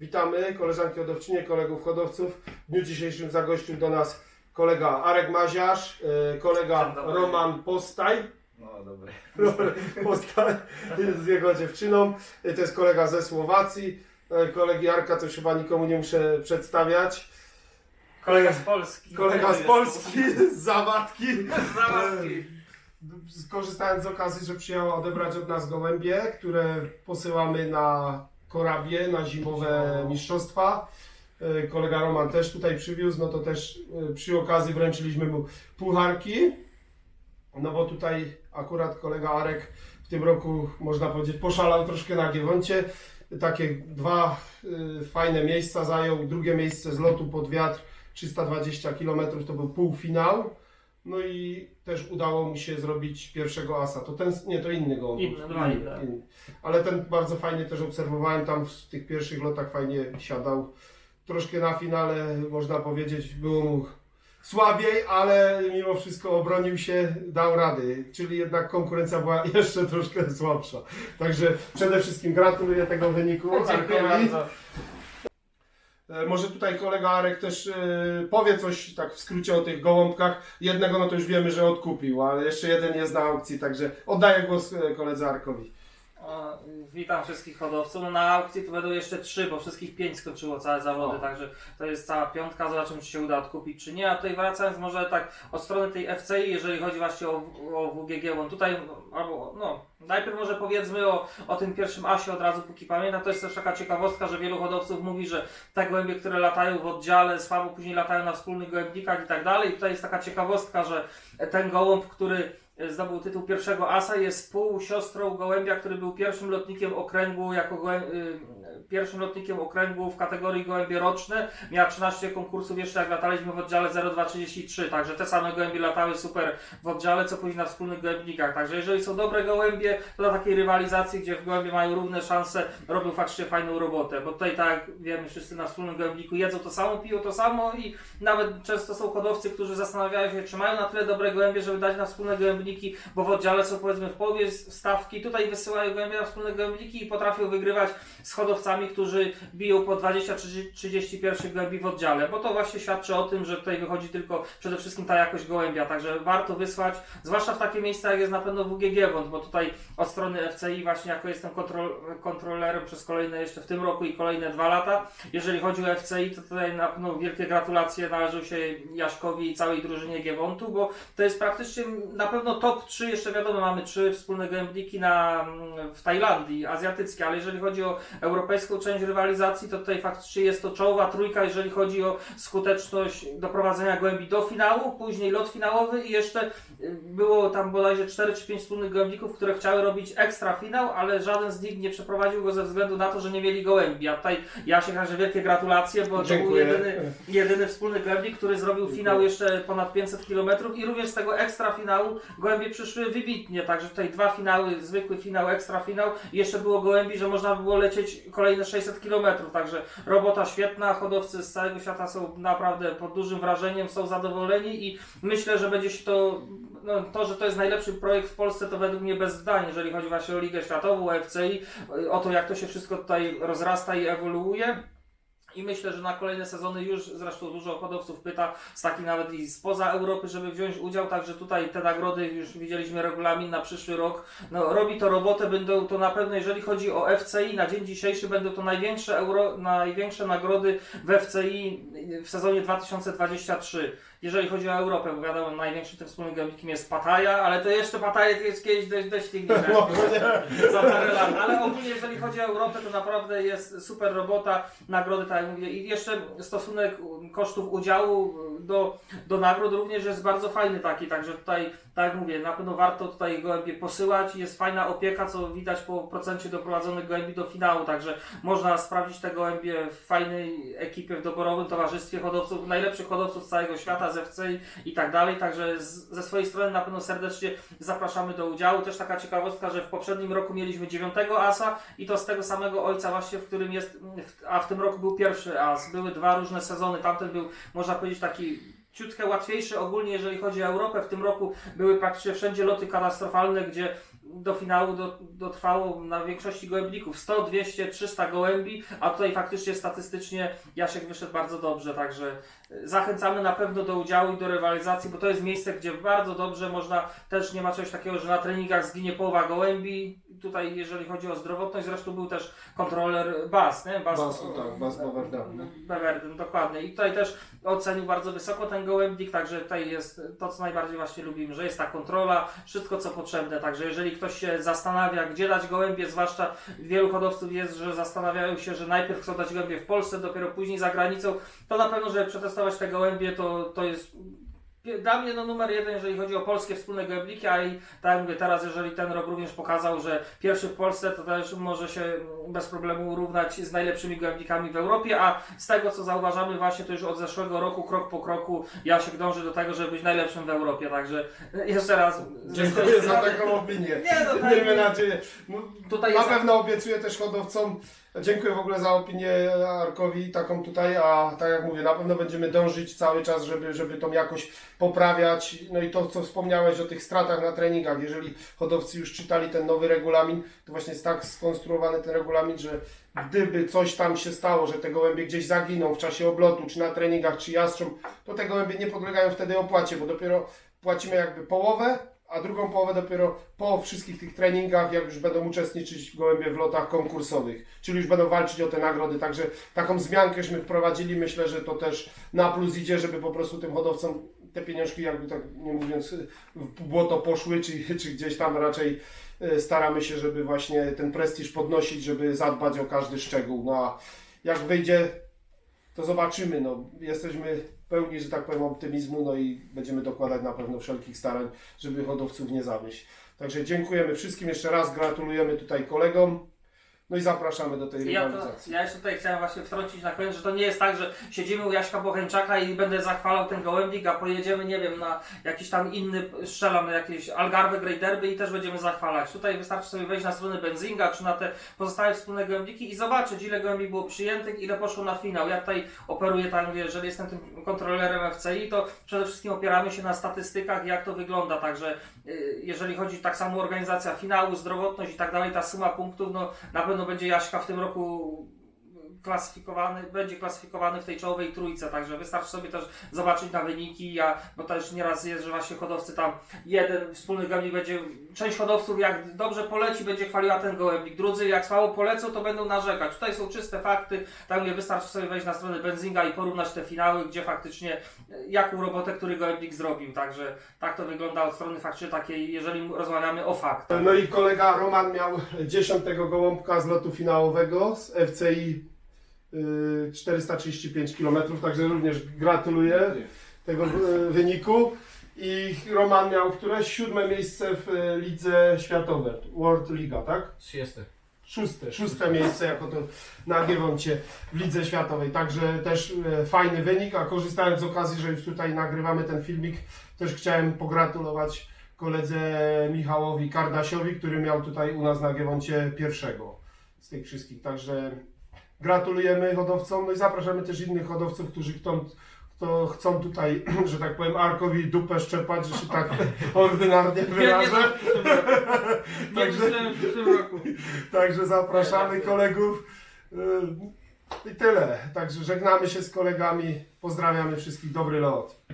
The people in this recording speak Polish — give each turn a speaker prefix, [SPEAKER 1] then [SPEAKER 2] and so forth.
[SPEAKER 1] Witamy koleżanki hodowczynie, kolegów hodowców. W dniu dzisiejszym zagościł do nas kolega Arek Maziarz, e, kolega
[SPEAKER 2] Dzień dobry.
[SPEAKER 1] Roman Postaj.
[SPEAKER 2] No dobre.
[SPEAKER 1] Postaj z jego dziewczyną. E, To jest kolega ze Słowacji. E, Kolegi Arka to już chyba nikomu nie muszę przedstawiać.
[SPEAKER 2] Kolega z Polski.
[SPEAKER 1] Kolega z Polski, z Zawadki.
[SPEAKER 2] Z Zawadki.
[SPEAKER 1] Skorzystając z okazji, że przyjęła odebrać od nas gołębie, które posyłamy na korabie, na zimowe mistrzostwa. E, Kolega Roman też tutaj przywiózł, no to też e, przy okazji wręczyliśmy mu pucharki. No bo tutaj akurat kolega Arek w tym roku, można powiedzieć, poszalał troszkę na Giewoncie. Takie dwa e, fajne miejsca zajął. Drugie miejsce z lotu pod wiatr, 320 km to był półfinał. No i też udało mu się zrobić pierwszego asa. To ten, nie, to inny go.
[SPEAKER 2] Inny, dwa inne.
[SPEAKER 1] Ale ten bardzo fajnie też obserwowałem tam w tych pierwszych lotach fajnie siadał. Troszkę na finale można powiedzieć było mu słabiej, ale mimo wszystko obronił się, dał rady. Czyli jednak konkurencja była jeszcze troszkę słabsza. Także przede wszystkim gratuluję tego wyniku.
[SPEAKER 2] Dziękuję bardzo.
[SPEAKER 1] E, Może tutaj kolega Arek też e, powie coś tak w skrócie o tych gołąbkach. Jednego no to już wiemy, że odkupił, ale jeszcze jeden jest na aukcji, także oddaję głos e, koledze Arkowi.
[SPEAKER 3] O, witam wszystkich hodowców. No, na aukcji to będą jeszcze trzy, bo wszystkich pięć skończyło całe zawody,
[SPEAKER 1] O.
[SPEAKER 3] także to jest cała piątka. Zobaczymy, czy się uda odkupić, czy nie. A tutaj wracając może tak od strony tej FCI, jeżeli chodzi właśnie o, o WGG, on tutaj, no, albo no, najpierw może powiedzmy o, o tym pierwszym asie od razu, póki pamiętam. To jest też taka ciekawostka, że wielu hodowców mówi, że te gołębie, które latają w oddziale z famu, później latają na wspólnych gołębnikach i tak dalej. I tutaj jest taka ciekawostka, że ten gołąb, który zdobył tytuł pierwszego asa, jest współsiostrą gołębia, który był pierwszym lotnikiem okręgu, jako y, pierwszym lotnikiem okręgu w kategorii gołębie roczne. Miała 13 konkursów jeszcze jak lataliśmy w oddziale 0233, także te same gołębie latały super w oddziale, co później na wspólnych gołębnikach. Także jeżeli są dobre gołębie, to na takiej rywalizacji, gdzie w gołębie mają równe szanse, robią faktycznie fajną robotę, bo tutaj tak jak wiemy, wszyscy na wspólnym gołębniku jedzą to samo, piją to samo i nawet często są hodowcy, którzy zastanawiają się, czy mają na tyle dobre gołębie, żeby dać na wspólne gołębniki, bo w oddziale są powiedzmy w połowie stawki, tutaj wysyłają gołębie na wspólne gołębniki i potrafią wygrywać z hodowcami, którzy biją po 20-31 gołębi w oddziale, bo to właśnie świadczy o tym, że tutaj wychodzi tylko przede wszystkim ta jakość gołębia, także warto wysłać, zwłaszcza w takie miejsca jak jest na pewno WGG Wąt, bo tutaj od strony FCI właśnie jako jestem kontrol, kontrolerem przez kolejne jeszcze w tym roku i kolejne dwa lata, jeżeli chodzi o FCI, to tutaj na pewno wielkie gratulacje należą się Jaśkowi i całej drużynie Giewontu, bo to jest praktycznie na pewno top 3, jeszcze wiadomo, mamy trzy wspólne gębniki na, mm, w Tajlandii, azjatyckie, ale jeżeli chodzi o europejską część rywalizacji, to tutaj faktycznie jest to czołowa trójka, jeżeli chodzi o skuteczność doprowadzenia gołębi do finału, później lot finałowy i jeszcze y, było tam bodajże 4 czy 5 wspólnych gołębników, które chciały robić ekstra finał, ale żaden z nich nie przeprowadził go ze względu na to, że nie mieli gołębi. A tutaj ja się każę wielkie gratulacje, bo to był
[SPEAKER 1] Dziękuję.
[SPEAKER 3] jedyny, jedyny wspólny gołębnik, który zrobił finał jeszcze ponad 500 km i również z tego ekstra finału gołębie przyszły wybitnie, także tutaj dwa finały, zwykły finał, ekstra finał jeszcze było gołębi, że można było lecieć kolejne 600 km, także robota świetna, hodowcy z całego świata są naprawdę pod dużym wrażeniem, są zadowoleni i myślę, że będzie się to, no, to, że to jest najlepszy projekt w Polsce, to według mnie bez zdań, jeżeli chodzi właśnie o Ligę Światową, o FCI, o to jak to się wszystko tutaj rozrasta i ewoluuje. I myślę, że na kolejne sezony już zresztą dużo hodowców pyta z takich nawet i spoza Europy, żeby wziąć udział, także tutaj te nagrody już widzieliśmy regulamin na przyszły rok. No, robi to robotę, będą to na pewno, jeżeli chodzi o FCI, na dzień dzisiejszy będą to największe, euro, największe nagrody w FCI w sezonie 2023. Jeżeli chodzi o Europę, bo wiadomo, największym tym wspólnym gębnikiem jest Pattaja, ale to jeszcze Pattaja to jest kiedyś dość, dość za parę lat. Ale ogólnie jeżeli chodzi o Europę, to naprawdę jest super robota, nagrody, tak jak mówię, i jeszcze stosunek kosztów udziału do, do nagród również jest bardzo fajny taki, także tutaj, tak jak mówię, na pewno warto tutaj gołębie posyłać, jest fajna opieka, co widać po procencie doprowadzonych gołębi do finału, także można sprawdzić te gołębie w fajnej ekipie, w doborowym towarzystwie hodowców, najlepszych hodowców z całego świata, z FCI i tak dalej, także z, ze swojej strony na pewno serdecznie zapraszamy do udziału. Też taka ciekawostka, że w poprzednim roku mieliśmy dziewiątego asa i to z tego samego ojca właśnie, w którym jest, a w tym roku był pierwszy as. Były dwa różne sezony, tamten był, można powiedzieć, taki ciutkę łatwiejszy ogólnie, jeżeli chodzi o Europę. W tym roku były praktycznie wszędzie loty katastrofalne, gdzie do finału do, dotrwało na większości gołębników 100, 200, 300 gołębi, a tutaj faktycznie statystycznie Jasiek wyszedł bardzo dobrze, także y, zachęcamy na pewno do udziału i do rywalizacji, bo to jest miejsce, gdzie bardzo dobrze można, też nie ma czegoś takiego, że na treningach zginie połowa gołębi. Tutaj jeżeli chodzi o zdrowotność, zresztą był też kontroler Bas, nie? Bas,
[SPEAKER 1] Basu, tak, Bas Bawarda.
[SPEAKER 3] Beverden, dokładnie. I tutaj też ocenił bardzo wysoko ten gołębnik, także tutaj jest to, co najbardziej właśnie lubimy, że jest ta kontrola, wszystko co potrzebne. Także jeżeli ktoś się zastanawia, gdzie dać gołębie, zwłaszcza wielu hodowców jest, że zastanawiają się, że najpierw chcą dać gołębie w Polsce, dopiero później za granicą, to na pewno, żeby przetestować te gołębie, to, to jest dla mnie no, numer jeden, jeżeli chodzi o polskie wspólne gołębniki, a i tak jak mówię, teraz jeżeli ten rok również pokazał, że pierwszy w Polsce, to też może się bez problemu równać z najlepszymi gołębnikami w Europie, a z tego co zauważamy właśnie to już od zeszłego roku, krok po kroku, Jasiek dąży do tego, żeby być najlepszym w Europie, także jeszcze raz
[SPEAKER 1] Dziękuję za taką opinię.
[SPEAKER 3] Nie, no tak.
[SPEAKER 1] Miejmy nadzieję. No, na pewno obiecuję też hodowcom. Dziękuję w ogóle za opinię Arkowi taką tutaj, a tak jak mówię, na pewno będziemy dążyć cały czas, żeby, żeby tą jakość poprawiać. No i to, co wspomniałeś o tych stratach na treningach, jeżeli hodowcy już czytali ten nowy regulamin, to właśnie jest tak skonstruowany ten regulamin, że gdyby coś tam się stało, że te gołębie gdzieś zaginą w czasie oblotu, czy na treningach, czy jastrząb, to te gołębie nie podlegają wtedy opłacie, bo dopiero płacimy jakby połowę, a drugą połowę dopiero po wszystkich tych treningach, jak już będą uczestniczyć gołębie w lotach konkursowych, czyli już będą walczyć o te nagrody. Także taką zmiankę wprowadzili, myślę, że to też na plus idzie, żeby po prostu tym hodowcom te pieniążki, jakby tak nie mówiąc, w błoto poszły, czy, czy gdzieś tam raczej e, staramy się, żeby właśnie ten prestiż podnosić, żeby zadbać o każdy szczegół. No a jak wyjdzie, to zobaczymy. No, jesteśmy pełni, że tak powiem, optymizmu, no i będziemy dokładać na pewno wszelkich starań, żeby hodowców nie zawieść. Także dziękujemy wszystkim jeszcze raz, gratulujemy tutaj kolegom, no i zapraszamy do tej
[SPEAKER 3] Ja,
[SPEAKER 1] rywalizacji.
[SPEAKER 3] ja jeszcze tutaj chciałem właśnie wtrącić na koniec, że to nie jest tak, że siedzimy u Jaśka Bocheńczaka i będę zachwalał ten gołębnik, a pojedziemy, nie wiem, na jakiś tam inny, strzelam na jakieś Algarve Grey Derby i też będziemy zachwalać. Tutaj wystarczy sobie wejść na stronę Benzinga, czy na te pozostałe wspólne gołębniki i zobaczyć, ile gołębi było przyjętych, ile poszło na finał. Ja tutaj operuję mówię, jeżeli jestem tym kontrolerem FCI, to przede wszystkim opieramy się na statystykach, jak to wygląda, także y, jeżeli chodzi tak samo o organizacja finału, zdrowotność i tak dalej, ta suma punktów, no na pewno będzie Jaśka w tym roku klasyfikowany, będzie klasyfikowany w tej czołowej trójce, także wystarczy sobie też zobaczyć na wyniki, ja, bo też nieraz jest, że właśnie hodowcy tam jeden wspólny gołębnik będzie, część hodowców jak dobrze poleci, będzie chwaliła ten gołębnik, drudzy jak słabo polecą, to będą narzekać. Tutaj są czyste fakty, tak mówię, wystarczy sobie wejść na stronę Benzinga i porównać te finały, gdzie faktycznie e, jaką robotę który gołębnik zrobił, także tak to wygląda od strony faktycznie takiej, jeżeli rozmawiamy o faktach.
[SPEAKER 1] No i kolega Roman miał dziesiątego gołąbka z lotu finałowego z FCI 435 km, także również gratuluję tego y, wyniku. I Roman miał któreś siódme miejsce w y, lidze światowej, World Liga, tak?
[SPEAKER 2] 30.
[SPEAKER 1] Szóste, szóste miejsce jako to na Giewoncie w Lidze Światowej. Także też fajny wynik, a korzystając z okazji, że już tutaj nagrywamy ten filmik, też chciałem pogratulować koledze Michałowi Kardasiowi, który miał tutaj u nas na Giewoncie pierwszego z tych wszystkich. Także gratulujemy hodowcom, no i zapraszamy też innych hodowców, którzy chcą, kto chcą tutaj, że tak powiem, Arkowi dupę szczepać, że się tak ordynarnie wyrażę. Także-. Także zapraszamy kolegów. Yy, I tyle. Także żegnamy się z kolegami. Pozdrawiamy wszystkich. Dobry lot.